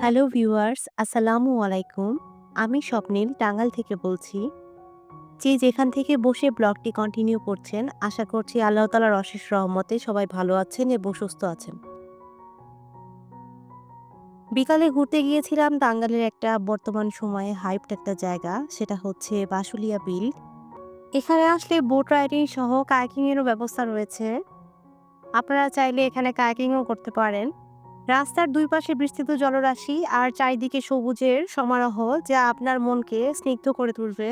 Hello viewers, আসসালামু আলাইকুম। আমি স্বপ্নিল টাঙ্গাল থেকে বলছি। যে যেখান থেকে বসে ব্লগটি কন্টিনিউ করছেন, আশা করছি আল্লাহ তালার অশেষ রহমতে সবাই ভালো আছেন এবং সুস্থ আছেন। বিকালে ঘুরতে গিয়েছিলাম টাঙ্গালের একটা বর্তমান সময়ে হাইপড একটা জায়গা, সেটা হচ্ছে বাসুলিয়া বিল। এখানে আসলে বোট রাইডিং সহ কায়াকিং এরও ব্যবস্থা রয়েছে। আপনারা চাইলে এখানে কায়াকিংও করতে পারেন। রাস্তার দুই পাশে বিস্তৃত জলরাশি আর চারিদিকে সবুজের সমারোহ যা আপনার মনকে স্নিগ্ধ করে তুলবে।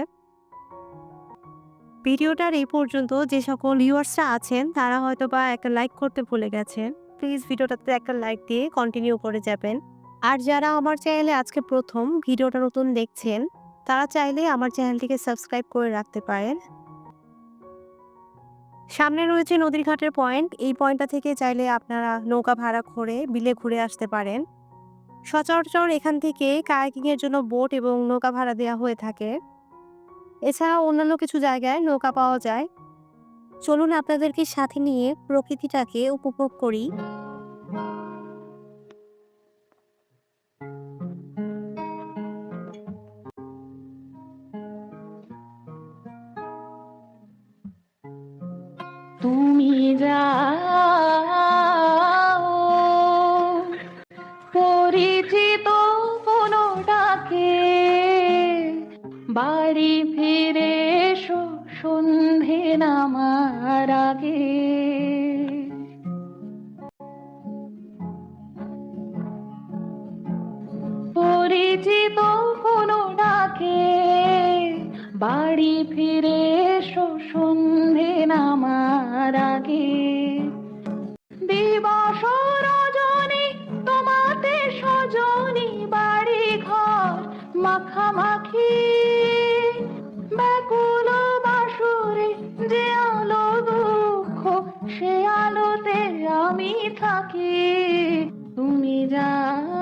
ভিডিওটার এই পর্যন্ত। যে সকল ভিউয়ার্সরা আছেন, তারা হয়তো বা একটা লাইক করতে ভুলে গেছেন। প্লিজ ভিডিওটাতে একটা লাইক দিয়ে কন্টিনিউ করে যাবেন। আর যারা আমার চ্যানেলে আজকে প্রথম ভিডিওটা নতুন দেখছেন, তারা চাইলে আমার চ্যানেলটিকে সাবস্ক্রাইব করে রাখতে পারেন। সামনে রয়েছে নদীর ঘাটের পয়েন্ট। এই পয়েন্টটা থেকে চাইলে আপনারা নৌকা ভাড়া করে বিলে ঘুরে আসতে পারেন। সচরাচর এখান থেকে কায়াকিংয়ের জন্য বোট এবং নৌকা ভাড়া দেওয়া হয়ে থাকে। এছাড়াও অন্যান্য কিছু জায়গায় নৌকা পাওয়া যায়। চলুন আপনাদেরকে সাথে নিয়ে প্রকৃতিটাকে উপভোগ করি। তুমি যাও। পরিচিত কোনো ডাকে বাড়ি ফিরে এসো সন্ধে নামার আগে। পরিচিত কোনো ডাকে বাড়ি ফিরে এসো সন্ধে নামার আগে রজনী, তোমাতে সজনী বাড়ি ঘর মাখামাখি। ব্যাকুল বাসুরে যে আলো দুঃখ, সে আলোতে আমি থাকি। তুমি যাও